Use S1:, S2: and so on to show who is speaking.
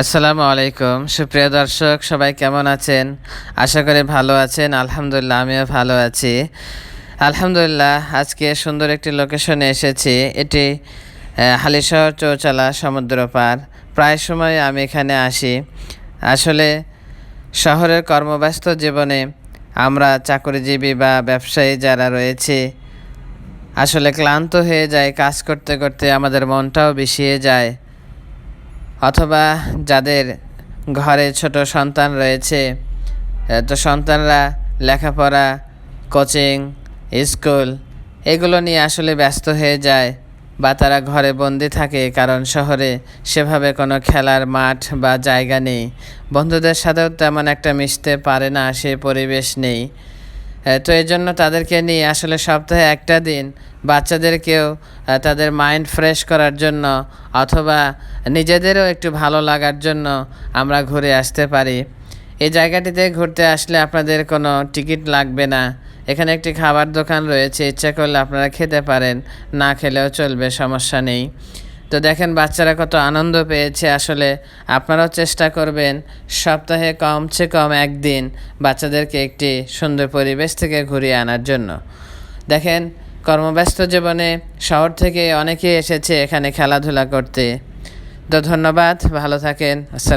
S1: আসসালামু আলাইকুম। সুপ্রিয় দর্শক, সবাই কেমন আছেন? আশা করি ভালো আছেন। আলহামদুলিল্লাহ, আমিও ভালো আছি। আলহামদুলিল্লাহ, আজকে সুন্দর একটি লোকেশনে এসেছি। এটি হালিশহর চৌচালা সমুদ্র পার। প্রায় সময় আমি এখানে আসি। আসলে শহরের কর্মব্যস্ত জীবনে আমরা চাকরিজীবী বা ব্যবসায়ী যারা রয়েছে, আসলে ক্লান্ত হয়ে যায় কাজ করতে করতে আমাদের মনটাও বিষিয়ে যায়। অথবা যাদের ঘরে ছোট সন্তান রয়েছে তো সন্তানরা লেখাপড়া, কোচিং, স্কুল এগুলো নিয়ে আসলে ব্যস্ত হয়ে যায় বা তারা ঘরে বন্দি থাকে কারণ শহরে সেভাবে কোনো খেলার মাঠ বা জায়গা নেই। বন্ধুদের সাথেও তেমন একটা মিশতে পারে না, সে পরিবেশ নেই। তো এই জন্য তাদেরকে নিয়ে আসলে সপ্তাহে একটা দিন বাচ্চাদেরকেও তাদের মাইন্ড ফ্রেশ করার জন্য অথবা নিজেদেরও একটু ভালো লাগার জন্য আমরা ঘুরে আসতে পারি। এই জায়গাটিতে ঘুরতে আসলে আপনাদের কোনো টিকিট লাগবে না। এখানে একটি খাবার দোকান রয়েছে, ইচ্ছা করলে আপনারা খেতে পারেন, না খেলেও চলবে, সমস্যা নেই। তো দেখেন, বাচ্চারা কত আনন্দ পেয়েছে। আসলে আপনারাও চেষ্টা করবেন, সপ্তাহে কমছে কম একদিন বাচ্চাদেরকে একটি সুন্দর পরিবেশ থেকে ঘুরিয়ে আনার জন্য। দেখেন, কর্মব্যস্ত জীবনে শহর থেকে অনেকেই এসেছে এখানে খেলাধুলা করতে। তো ধন্যবাদ, ভালো থাকেন, আসসালাম।